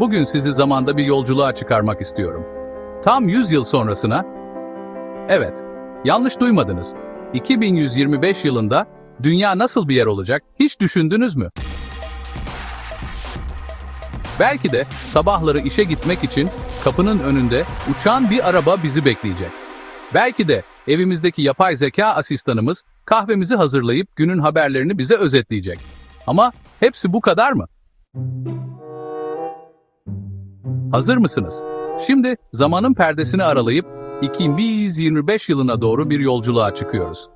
Bugün sizi zamanda bir yolculuğa çıkarmak istiyorum. Tam 100 yıl sonrasına... Evet, yanlış duymadınız. 2125 yılında dünya nasıl bir yer olacak hiç düşündünüz mü? Belki de sabahları işe gitmek için kapının önünde uçan bir araba bizi bekleyecek. Belki de evimizdeki yapay zeka asistanımız kahvemizi hazırlayıp günün haberlerini bize özetleyecek. Ama hepsi bu kadar mı? Hazır mısınız? Şimdi zamanın perdesini aralayıp 2125 yılına doğru bir yolculuğa çıkıyoruz.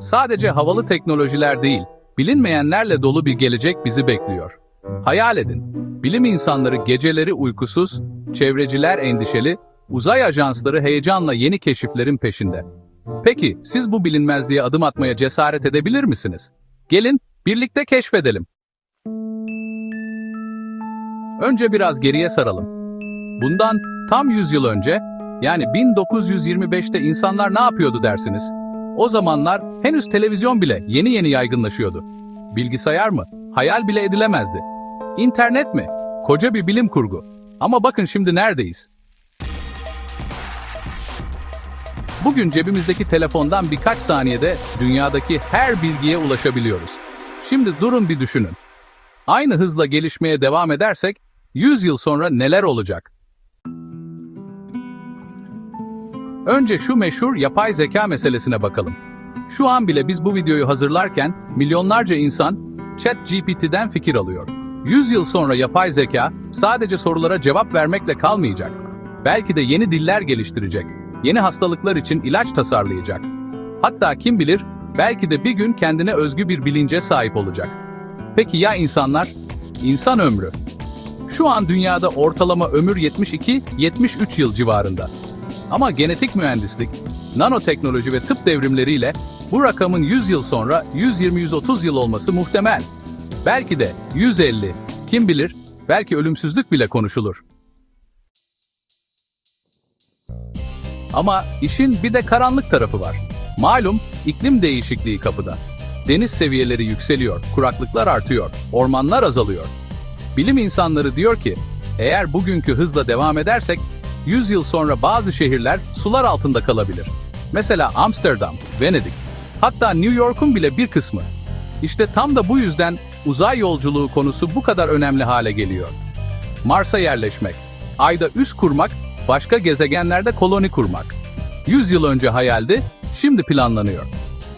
Sadece havalı teknolojiler değil, bilinmeyenlerle dolu bir gelecek bizi bekliyor. Hayal edin, bilim insanları geceleri uykusuz, çevreciler endişeli, uzay ajansları heyecanla yeni keşiflerin peşinde. Peki, siz bu bilinmezliğe adım atmaya cesaret edebilir misiniz? Gelin, birlikte keşfedelim. Önce biraz geriye saralım. Bundan tam 100 yıl önce, yani 1925'te insanlar ne yapıyordu dersiniz? O zamanlar henüz televizyon bile yeni yeni yaygınlaşıyordu. Bilgisayar mı? Hayal bile edilemezdi. İnternet mi? Koca bir bilim kurgu. Ama bakın şimdi neredeyiz? Bugün cebimizdeki telefondan birkaç saniyede dünyadaki her bilgiye ulaşabiliyoruz. Şimdi durun bir düşünün. Aynı hızla gelişmeye devam edersek 100 yıl sonra neler olacak? Önce şu meşhur yapay zeka meselesine bakalım. Şu an bile biz bu videoyu hazırlarken milyonlarca insan ChatGPT'den fikir alıyor. 100 yıl sonra yapay zeka sadece sorulara cevap vermekle kalmayacak. Belki de yeni diller geliştirecek, yeni hastalıklar için ilaç tasarlayacak. Hatta kim bilir, belki de bir gün kendine özgü bir bilince sahip olacak. Peki ya insanlar? İnsan ömrü. Şu an dünyada ortalama ömür 72-73 yıl civarında. Ama genetik mühendislik, nanoteknoloji ve tıp devrimleriyle bu rakamın 100 yıl sonra 120-130 yıl olması muhtemel. Belki de 150, kim bilir, belki ölümsüzlük bile konuşulur. Ama işin bir de karanlık tarafı var. Malum iklim değişikliği kapıda. Deniz seviyeleri yükseliyor, kuraklıklar artıyor, ormanlar azalıyor. Bilim insanları diyor ki, eğer bugünkü hızla devam edersek 100 yıl sonra bazı şehirler sular altında kalabilir. Mesela Amsterdam, Venedik, hatta New York'un bile bir kısmı. İşte tam da bu yüzden uzay yolculuğu konusu bu kadar önemli hale geliyor. Mars'a yerleşmek, Ay'da üs kurmak, başka gezegenlerde koloni kurmak. 100 yıl önce hayaldi, şimdi planlanıyor.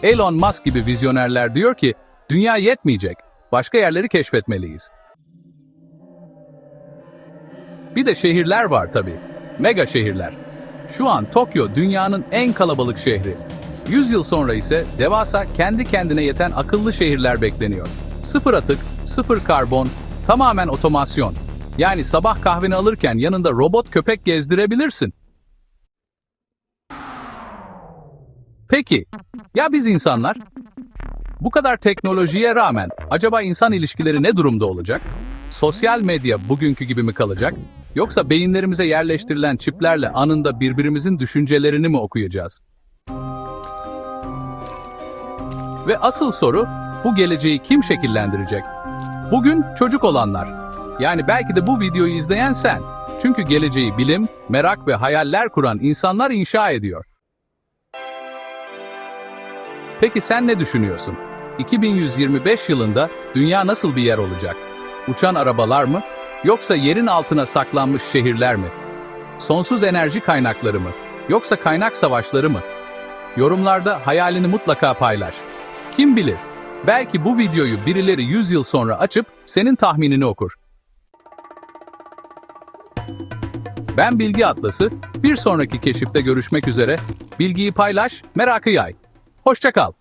Elon Musk gibi vizyonerler diyor ki, dünya yetmeyecek, başka yerleri keşfetmeliyiz. Bir de şehirler var tabii. Mega şehirler. Şu an Tokyo dünyanın en kalabalık şehri. 100 yıl sonra ise devasa kendi kendine yeten akıllı şehirler bekleniyor. Sıfır atık, sıfır karbon, tamamen otomasyon. Yani sabah kahveni alırken yanında robot köpek gezdirebilirsin. Peki, ya biz insanlar? Bu kadar teknolojiye rağmen acaba insan ilişkileri ne durumda olacak? Sosyal medya bugünkü gibi mi kalacak? Yoksa beyinlerimize yerleştirilen çiplerle anında birbirimizin düşüncelerini mi okuyacağız? Ve asıl soru, bu geleceği kim şekillendirecek? Bugün çocuk olanlar. Yani belki de bu videoyu izleyen sen. Çünkü geleceği bilim, merak ve hayaller kuran insanlar inşa ediyor. Peki sen ne düşünüyorsun? 2125 yılında dünya nasıl bir yer olacak? Uçan arabalar mı? Yoksa yerin altına saklanmış şehirler mi? Sonsuz enerji kaynakları mı? Yoksa kaynak savaşları mı? Yorumlarda hayalini mutlaka paylaş. Kim bilir? Belki bu videoyu birileri 100 yıl sonra açıp senin tahminini okur. Ben Bilgi Atlası. Bir sonraki keşifte görüşmek üzere. Bilgiyi paylaş, merakı yay. Hoşça kal.